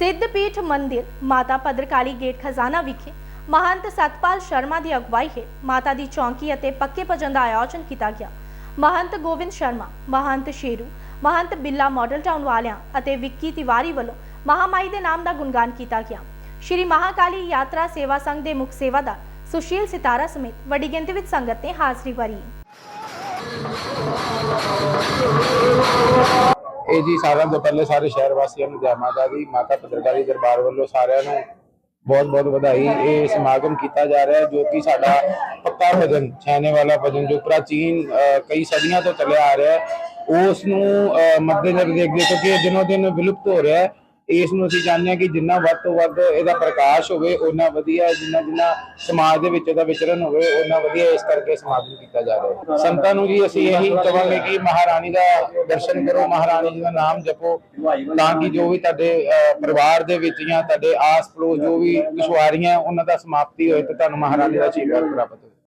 ਸਿੱਧਪੀਠ ਮੰਦਿਰ ਮਾਤਾ ਭਦਰਕਾਲੀ ਗੇਟ ਖਜ਼ਾਨਾ ਵਿਖੇ ਮਹੰਤ ਸਤਪਾਲ ਸ਼ਰਮਾ ਦੀ ਅਗਵਾਈ ਹੇਠ ਮਾਤਾ ਦੀ ਚੌਂਕੀ ਅਤੇ ਪੱਕੇ ਭਜਨ ਦਾ ਆਯੋਜਨ ਕੀਤਾ ਗਿਆ। ਮਹੰਤ ਗੋਬਿੰਦ ਸ਼ਰਮਾ, ਮਹੰਤ ਸ਼ੇਰੂ, ਮਹੰਤ ਬਿੱਲਾ ਮਾਡਲ ਟਾਊਨ ਵਾਲਿਆਂ ਅਤੇ ਵਿੱਕੀ ਤਿਵਾਰੀ ਵੱਲੋਂ ਮਹਾਮਾਈ ਦੇ ਨਾਮ ਦਾ ਗੁਣਗਾਨ ਕੀਤਾ ਗਿਆ। ਸ਼੍ਰੀ ਮਹਾਕਾਲੀ ਯਾਤਰਾ ਸੇਵਾ ਸੰਘ ਦੇ ਮੁੱਖ ਸੇਵਾਦਾਰ ਸੁਸ਼ੀਲ ਸਿਤਾਰਾ ਸਮੇਤ ਵੱਡੀ ਗਿਣਤੀ ਵਿੱਚ ਸੰਗਤ ਨੇ ਹਾਜ਼ਰੀ ਭਰੀ। ਇਹ ਜੀ ਸਾਰਿਆਂ ਤੋਂ ਪਹਿਲੇ ਸਾਰੇ ਸ਼ਹਿਰ ਵਾਸੀਆਂ ਨੂੰ ਜੈ ਮਾਤਾ ਦੀ ਮਾਤਾ ਪੱਤਰਕਾਰੀ ਦਰਬਾਰ ਵੱਲੋਂ ਸਾਰਿਆਂ ਨੂੰ ਬਹੁਤ ਬਹੁਤ ਵਧਾਈ। ਇਹ ਸਮਾਗਮ ਕੀਤਾ ਜਾ ਰਿਹਾ ਜੋ ਕਿ ਸਾਡਾ ਪੱਕਾ ਭਜਨ ਛਾਣੇ ਵਾਲਾ ਭਜਨ ਜੋ ਪ੍ਰਾਚੀਨ ਅ, ਕਈ ਸਦੀਆਂ ਤੋਂ ਚੱਲਿਆ ਆ ਰਿਹਾ ਹੈ। ਉਸ ਨੂੰ ਅ, ਮੱਦੇਨਜ਼ਰ ਦੇਖਦੇ ਕਿਉਂਕਿ ਇਹ ਦਿਨੋ ਦਿਨ ਵਿਲੁਪਤ ਹੋ ਰਿਹਾ ਹੈ। ਇਸ ਨੂੰ ਅਸੀਂ ਚਾਹੁੰਦੇ ਹਾਂ ਕਿ ਜਿੰਨਾ ਵੱਧ ਤੋਂ ਵੱਧ ਇਹਦਾ ਪ੍ਰਕਾਸ਼ ਹੋਵੇ ਉਹਨਾਂ ਵਧੀਆ, ਜਿੰਨਾ ਜਿੰਨਾ ਸਮਾਜ ਦੇ ਵਿੱਚ ਇਹਦਾ ਵਿਚਰਨ ਹੋਵੇ ਉਹਨਾਂ ਵਧੀਆ ਇਸ ਕਰਕੇ ਸਮਾਗਮ ਕੀਤਾ ਜਾ ਰਿਹਾ ਹੈ। ਸੰਤਾਂ ਨੂੰ ਜੀ ਅਸੀਂ ਇਹੀ ਕਹਾਂਗੇ ਕਿ ਮਹਾਰਾਣੀ ਦਾ ਦਰਸ਼ਨ ਕਰੋ, ਮਹਾਰਾਣੀ ਜੀ ਦਾ ਨਾਮ ਜਪੋ, ਤਾਂ ਕਿ ਜੋ ਵੀ ਤੁਹਾਡੇ ਪਰਿਵਾਰ ਦੇ ਵਿੱਚ ਜਾਂ ਤੁਹਾਡੇ ਆਸ ਪੜੋਸ ਜੋ ਵੀ ਦੁਸ਼ਵਾਰੀਆਂ, ਉਹਨਾਂ ਦਾ ਸਮਾਪਤੀ ਹੋਏ ਤੇ ਤੁਹਾਨੂੰ ਮਹਾਰਾਣੀ ਦਾ ਆਸ਼ੀਰਵਾਦ ਪ੍ਰਾਪਤ ਹੋਵੇ